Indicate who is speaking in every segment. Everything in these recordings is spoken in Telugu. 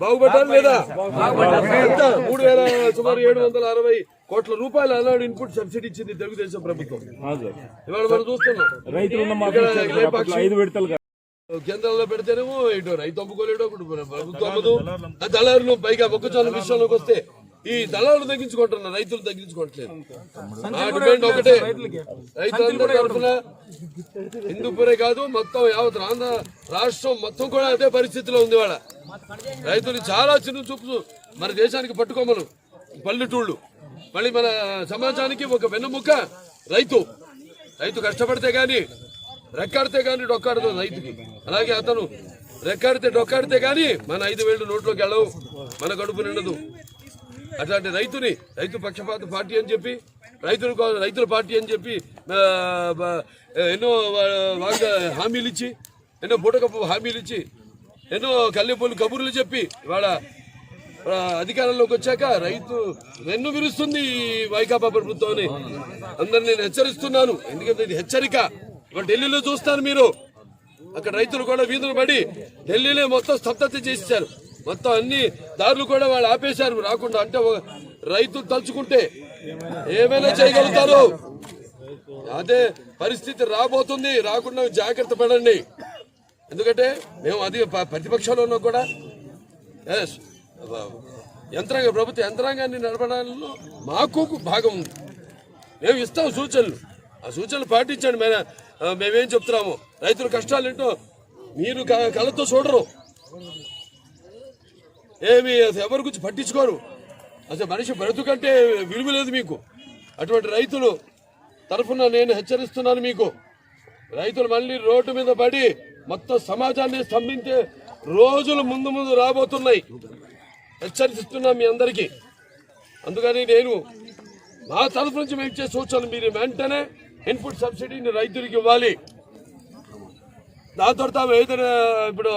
Speaker 1: బాగుపడ్డారు లేదా? మూడు వేల సుమారు ఏడు వందల అరవై కోట్ల రూపాయలు అన్నాడు ఇన్పుట్ సబ్సిడీ ఇచ్చింది తెలుగుదేశం ప్రభుత్వం. ఇవాళ మనం చూస్తున్నాం. కేంద్రంలో పెడితేనేమో రైతు అమ్ముకోలేడు ఒకటి ప్రభుత్వం అమ్మదు. దళారులు పైగా మొక్కజొన్న విషయంలోకి వస్తే ఈ దళారులు తగ్గించుకుంటున్నారు రైతులు తగ్గించుకోవట్లేదు. నా డిమాండ్ ఒకటే. రైతులందరి తరఫున హిందూపురే కాదు మొత్తం యావత్ ఆంధ్ర రాష్ట్రం మొత్తం కూడా అదే పరిస్థితిలో ఉంది వాళ్ళ రైతులు చాలా చిన్న చూపు మన దేశానికి పట్టుకోమను పల్లెటూళ్ళు. మళ్ళీ మన సమాజానికి ఒక వెన్నుముక్క రైతు. రైతు కష్టపడితే గాని రెక్కాడితే గాని డొక్కాడదు రైతుకి. అలాగే అతను రెక్కాడితే డొక్కాడితే గాని మన ఐదు వేలు నోట్లోకి వెళ్ళవు మన కడుపు నిండదు. అట్లాంటి రైతుని రైతు పక్షపాత పార్టీ అని చెప్పి రైతుల రైతుల పార్టీ అని చెప్పి ఎన్నో వాగ్ద హామీలు ఇచ్చి ఎన్నో బూటకప్పు హామీలు ఇచ్చి ఎన్నో కల్లెపూలు కబుర్లు చెప్పి ఇవాళ అధికారంలోకి వచ్చాక రైతు వెన్ను విరుస్తుంది ఈ వైకాపా ప్రభుత్వాన్ని. అందరిని నేను హెచ్చరిస్తున్నాను. ఎందుకంటే ఇది హెచ్చరిక. ఇవాళ ఢిల్లీలో చూస్తాను మీరు. అక్కడ రైతులు కూడా వీధులు పడి ఢిల్లీలో మొత్తం స్తబ్దత చేశారు మొత్తం అన్ని దారులు కూడా వాళ్ళు ఆపేశారు. రాకుండా అంటే రైతు రైతులు తలుచుకుంటే ఏమైనా చేయగలుగుతారు? అదే పరిస్థితి రాబోతుంది. రాకుండా జాగ్రత్త పడండి. ఎందుకంటే మేము అది ప- ప్రతిపక్షంలో ఉన్నా కూడా yes, యంత్రాంగ ప్రభుత్వ యంత్రాంగాన్ని నడపడంలో మాకు భాగం ఉంది. మేము ఇస్తాం సూచనలు. ఆ సూచనలు పాటించండి. మేమే మేమేం చెప్తున్నాము. రైతుల కష్టాలు ఏంటో మీరు క- కళ్ళతో చూడరు. ఏమి ఎవరి గురించి పట్టించుకోరు. అసలు మనిషి బ్రతుకంటే విలువ లేదు మీకు. అటువంటి రైతులు తరఫున నేను హెచ్చరిస్తున్నాను మీకు. రైతులు మళ్ళీ రోడ్డు మీద పడి మొత్తం సమాజాన్ని స్తంభించే రోజులు ముందు ముందు రాబోతున్నాయి. హెచ్చరిస్తున్నాం మీ అందరికీ. అందుకని నేను మా తరఫు నుంచి మేము ఇచ్చే సూచనలు మీరు వెంటనే ఇన్పుట్ సబ్సిడీని రైతులకు ఇవ్వాలి. దాని తర్వాత ఏదైనా ఇప్పుడు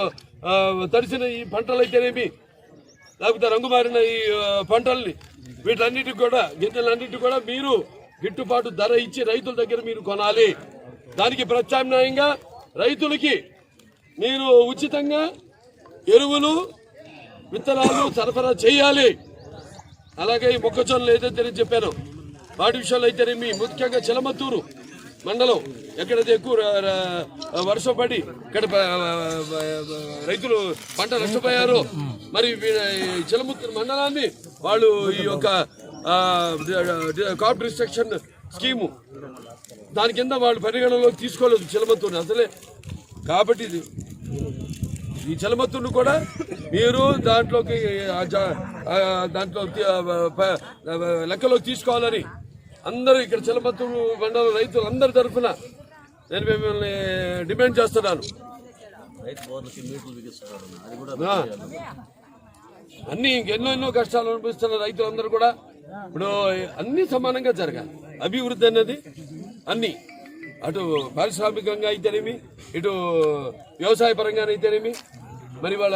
Speaker 1: తడిసిన ఈ పంటలు అయితేనేమి లేకపోతే రంగు మారిన ఈ పంటల్ని వీటన్నిటికి కూడా గింజలన్నిటికి కూడా మీరు గిట్టుబాటు ధర ఇచ్చి రైతుల దగ్గర మీరు కొనాలి. దానికి ప్రత్యామ్నాయంగా రైతులకి మీరు ఉచితంగా ఎరువులు విత్తనాలు సరఫరా చేయాలి. అలాగే ఈ మొక్కజొన్నలు ఏదైతే చెప్పాను. వాటి విషయంలో అయితేనేమి? ముఖ్యంగా చిలమత్తూరు. మండలం ఎక్కడైతే ఎక్కువ వర్షం పడి ఇక్కడ రైతులు పంట నష్టపోయారు మరి వీ- ఈ మండలాన్ని వాళ్ళు ఈ యొక్క కాప్ రిస్ట్రక్షన్ స్కీము దాని కింద వాళ్ళు పరిగణలోకి తీసుకోలేదు చిలమత్తూరు అసలే కాబట్టి ఈ చలమత్తును కూడా మీరు దాంట్లోకి దాంట్లో లెక్కలోకి తీసుకోవాలని అందరూ ఇక్కడ చలమత్తూరు మండలం రైతులు అందరి తరఫున నేను మిమ్మల్ని డిమాండ్ చేస్తున్నాను. అన్ని ఇంకెన్నో ఎన్నో కష్టాలు అనిపిస్తున్న రైతులందరూ కూడా ఇప్పుడు అన్ని సమానంగా జరగాలి. అభివృద్ధి అనేది అన్ని. అటు పారిశ్రామికంగా అయితేనేమి ఇటు వ్యవసాయ పరంగా అయితేనేమి మరి వాళ్ళ